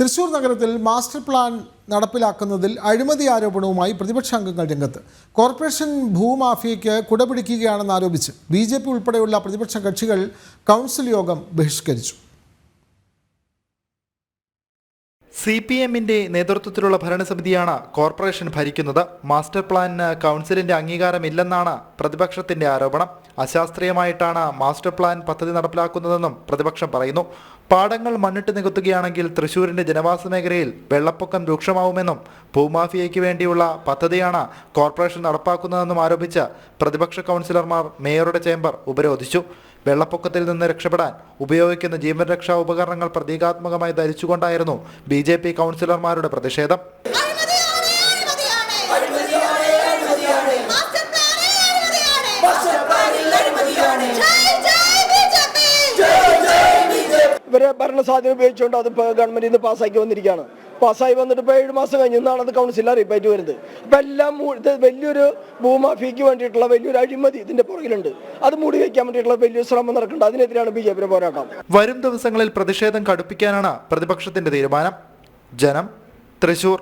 തൃശൂർ നഗരത്തിൽ master plan നടപ്പിലാക്കുന്നതിൽ അഴിമതി ആരോപണവുമായി പ്രതിപക്ഷ അംഗങ്ങൾ രംഗത്ത്. കോർപ്പറേഷൻ ഭൂമാഫിയയ്ക്ക് കുടപിടിക്കുകയാണെന്ന് ആരോപിച്ച് ബി ജെ പി ഉൾപ്പെടെയുള്ള പ്രതിപക്ഷ കക്ഷികൾ കൗൺസിൽ യോഗം ബഹിഷ്കരിച്ചു. സി പി എമ്മിന്റെ നേതൃത്വത്തിലുള്ള ഭരണസമിതിയാണ് കോർപ്പറേഷൻ ഭരിക്കുന്നത്. മാസ്റ്റർ പ്ലാനിന് കൗൺസിലിന്റെ അംഗീകാരമില്ലെന്നാണ് പ്രതിപക്ഷത്തിന്റെ ആരോപണം. അശാസ്ത്രീയമായിട്ടാണ് മാസ്റ്റർ പ്ലാൻ പദ്ധതി നടപ്പിലാക്കുന്നതെന്നും പ്രതിപക്ഷം പറയുന്നു. പാടങ്ങൾ മണ്ണിട്ട് നികത്തുകയാണെങ്കിൽ തൃശൂരിന്റെ ജനവാസ മേഖലയിൽ വെള്ളപ്പൊക്കം രൂക്ഷമാവുമെന്നും ഭൂമാഫിയയ്ക്ക് വേണ്ടിയുള്ള പദ്ധതിയാണ് കോർപ്പറേഷൻ നടപ്പാക്കുന്നതെന്നും ആരോപിച്ച് പ്രതിപക്ഷ കൗൺസിലർമാർ മേയറുടെ ചേംബർ ഉപരോധിച്ചു. വെള്ളപ്പൊക്കത്തിൽ നിന്ന് രക്ഷപ്പെടാൻ ഉപയോഗിക്കുന്ന ജീവൻ രക്ഷാ ഉപകരണങ്ങൾ പ്രതീകാത്മകമായി ധരിച്ചുകൊണ്ടായിരുന്നു ബി ജെ പി കൗൺസിലർമാരുടെ പ്രതിഷേധം. ഇവരെ ഭരണസാധ്യത ഉപയോഗിച്ചുകൊണ്ട് അത് ഗവൺമെന്റ് നിന്ന് പാസ്സാക്കി വന്നിരിക്കുകയാണ്. പാസ്സായി വന്നിട്ട് ഇപ്പോൾ ഏഴ് മാസം കഴിഞ്ഞ് ഇന്നാണ് അത് കൗൺസിലിൽ അറിയിപ്പായിട്ട് വരുന്നത്. അപ്പോൾ എല്ലാം വലിയൊരു ഭൂമാഫിക്ക് വേണ്ടിയിട്ടുള്ള വലിയൊരു അഴിമതി ഇതിന്റെ പുറകിലുണ്ട്. അത് മൂടി വയ്ക്കാൻ വേണ്ടിയിട്ടുള്ള വലിയൊരു ശ്രമം നടക്കുന്നുണ്ട്. അതിനെതിരെയാണ് ബി ജെ പിയുടെ പോരാട്ടം. വരും ദിവസങ്ങളിൽ പ്രതിഷേധം കടുപ്പിക്കാനാണ് പ്രതിപക്ഷത്തിന്റെ തീരുമാനം. ജനം തൃശൂർ